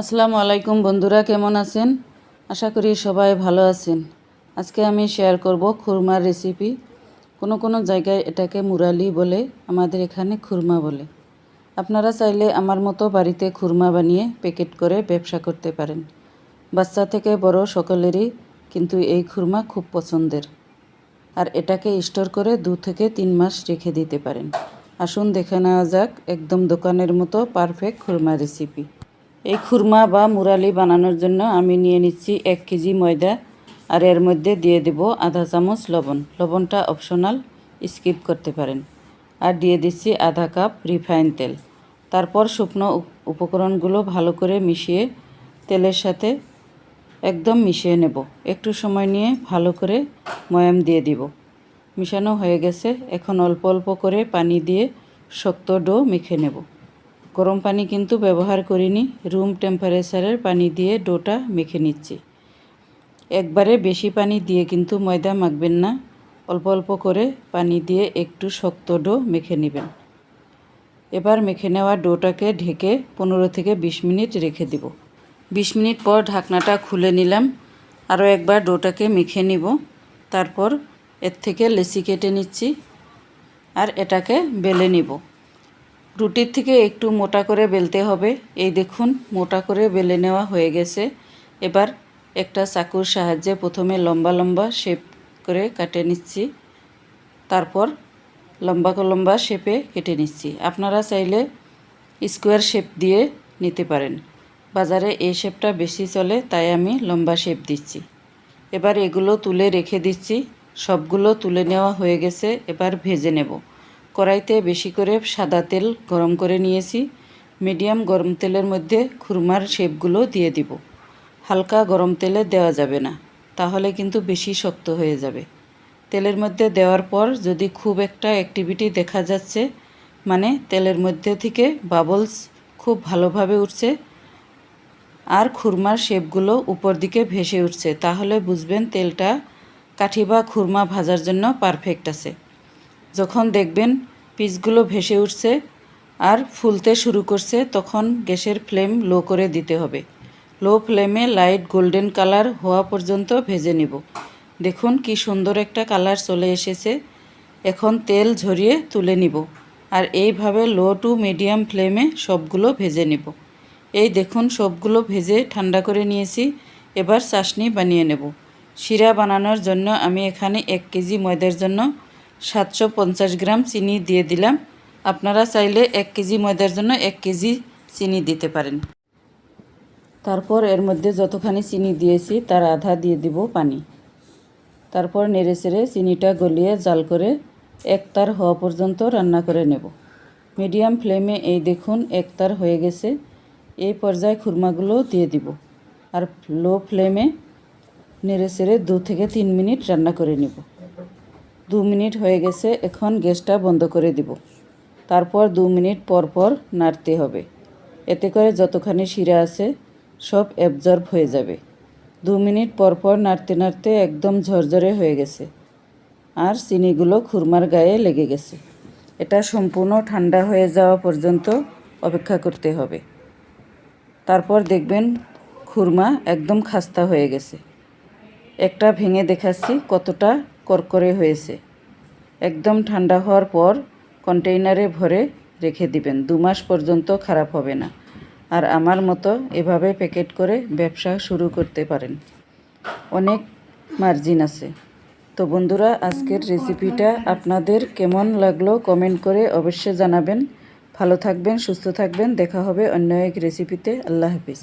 আসসালামু আলাইকুম বন্ধুরা, কেমন আছেন? আশা করি সবাই ভালো আছেন। আজকে আমি শেয়ার করব খুরমার রেসিপি কোনো কোনো জায়গায় এটাকে মুরালি বলে, আমাদের এখানে খুরমা বলে। আপনারা চাইলে আমার মতো বাড়িতে খুরমা বানিয়ে প্যাকেট করে ব্যবসা করতে পারেন। বাচ্চা থেকে বড় সকলেরই কিন্তু এই খুরমা খুব পছন্দের। আর এটাকে স্টোর করে দু থেকে তিন মাস রেখে দিতে পারেন। আসুন দেখে নেওয়া যাক, একদম দোকানের মতো পারফেক্ট খুরমা রেসিপি এই খুরমা বা মুরালি বানানোর জন্য আমি নিয়ে নিচ্ছি এক কেজি ময়দা আর এর মধ্যে দিয়ে দেব আধা চামচ লবণ। লবণটা অপশনাল, স্কিপ করতে পারেন। আর দিয়ে দিচ্ছি আধা কাপ রিফাইন তেল। তারপর শুকনো উপ- উপকরণগুলো ভালো করে মিশিয়ে তেলের সাথে একদম মিশিয়ে নেব। একটু সময় নিয়ে ভালো করে ময়াম দিয়ে দিব। মিশানো হয়ে গেছে। এখন অল্প অল্প করে পানি দিয়ে শক্ত ডো মেখে নেব। গরম পানি কিন্তু ব্যবহার করিনি। রুম টেম্পারেচারের পানি দিয়ে ডোটা মেখে নিচ্ছি। একবারে বেশি পানি দিয়ে কিন্তু ময়দা মাখবেন না। অল্প অল্প করে পানি দিয়ে একটু শক্ত ডো মেখে নেবেন। এবার মেখে নেওয়া ডোটাকে ঢেকে পনেরো থেকে বিশ মিনিট রেখে দিব। বিশ মিনিট পর ঢাকনাটা খুলে নিলাম। আরও একবার ডোটাকে মেখে নিব। তারপর এর থেকে লেসি কেটে নিচ্ছি। আর এটাকে বেলে নিব। রুটির থেকে একটু মোটা করে বেলতে হবে। এই দেখুন, মোটা করে বেলে নেওয়া হয়ে গেছে। এবার একটা চাকুর সাহায্যে প্রথমে লম্বা লম্বা শেপ করে কাটে নিচ্ছি। তারপর লম্বা লম্বা শেপে কেটে নিচ্ছি। আপনারা চাইলে স্কোয়ার শেপ দিয়ে নিতে পারেন। বাজারে এই শেপটা বেশি চলে, তাই আমি লম্বা শেপ দিচ্ছি। এবার এগুলো তুলে রেখে দিচ্ছি। সবগুলো তুলে নেওয়া হয়ে গেছে, এবার ভেজে নেব। কড়াইতে বেশি করে সাদা তেল গরম করে নিয়েছি। মিডিয়াম গরম তেলের মধ্যে খুরমার শেপগুলো দিয়ে দিব। হালকা গরম তেলে দেওয়া যাবে না, তাহলে কিন্তু বেশি শক্ত হয়ে যাবে। তেলের মধ্যে দেওয়ার পর যদি খুব একটা অ্যাক্টিভিটি দেখা যাচ্ছে মানে তেলের মধ্যে থেকে বাবলস খুব ভালোভাবে উঠছে আর খুরমার শেপগুলো উপর দিকে ভেসে উঠছে, তাহলে বুঝবেন তেলটা কাঠি বা খুরমা ভাজার জন্য পারফেক্ট আছে। যখন দেখবেন পিসগুলো ভেসে উঠছে আর ফুলতে শুরু করছে, তখন গ্যাসের ফ্লেম লো করে দিতে হবে। লো ফ্লেমে লাইট গোল্ডেন কালার হওয়া পর্যন্ত ভেজে নেব। দেখুন কি সুন্দর একটা কালার চলে এসেছে। এখন তেল ঝরিয়ে তুলে নিব আর এইভাবে লো টু মিডিয়াম ফ্লেমে সবগুলো ভেজে নেব। এই দেখুন সবগুলো ভেজে ঠান্ডা করে নিয়েছি, এবার চাশনি বানিয়ে নেব। শিরা বানানোর জন্য আমি এখানে এক কেজি ময়দার জন্য সাতশো পঞ্চাশ গ্রাম চিনি দিয়ে দিলাম। আপনারা চাইলে এক কেজি ময়দার জন্য এক কেজি চিনি দিতে পারেন। তারপর এর মধ্যে যতখানি চিনি দিয়েছি, তার আধা দিয়ে দিব পানি। তারপর নেড়ে চেড়ে চিনিটা গলিয়ে জাল করে একতার হওয়া পর্যন্ত রান্না করে নেব। মিডিয়াম ফ্লেমে এই দেখুন একতার হয়ে গেছে। এই পর্যায়ে খুরমাগুলো দিয়ে দিব আর লো ফ্লেমে নেড়ে চেড়ে দু থেকে তিন মিনিট রান্না করে নেব। দু মিনিট হয়ে গেছে, এখন গ্যাসটা বন্ধ করে দিব। তারপর দু মিনিট পর পর নাড়তে হবে। এতে করে যতখানি শিরা আছে, সব অ্যাবজর্ব হয়ে যাবে। দু মিনিট পর পর নাড়তে নাড়তে একদম ঝরঝরে হয়ে গেছে। আর চিনিগুলো খুরমার গায়ে লেগে গেছে। এটা সম্পূর্ণ ঠান্ডা হয়ে যাওয়া পর্যন্ত অপেক্ষা করতে হবে। তারপর দেখবেন খুরমা একদম খাস্তা হয়ে গেছে। একটা ভেঙে দেখাচ্ছি কতটা করকরে হয়েছে। একদম ঠান্ডা হওয়ার পর কন্টেইনারে ভরে রেখে দিবেন। দু মাস পর্যন্ত খারাপ হবে না। আর আমার মতো এভাবে প্যাকেট করে ব্যবসা শুরু করতে পারেন। অনেক মার্জিন আছে। তো বন্ধুরা, আজকের রেসিপিটা আপনাদের কেমন লাগল কমেন্ট করে অবশ্যই জানাবেন। ভালো থাকবেন, সুস্থ থাকবেন। দেখা হবে অন্য এক রেসিপিতে। আল্লাহ হাফিজ।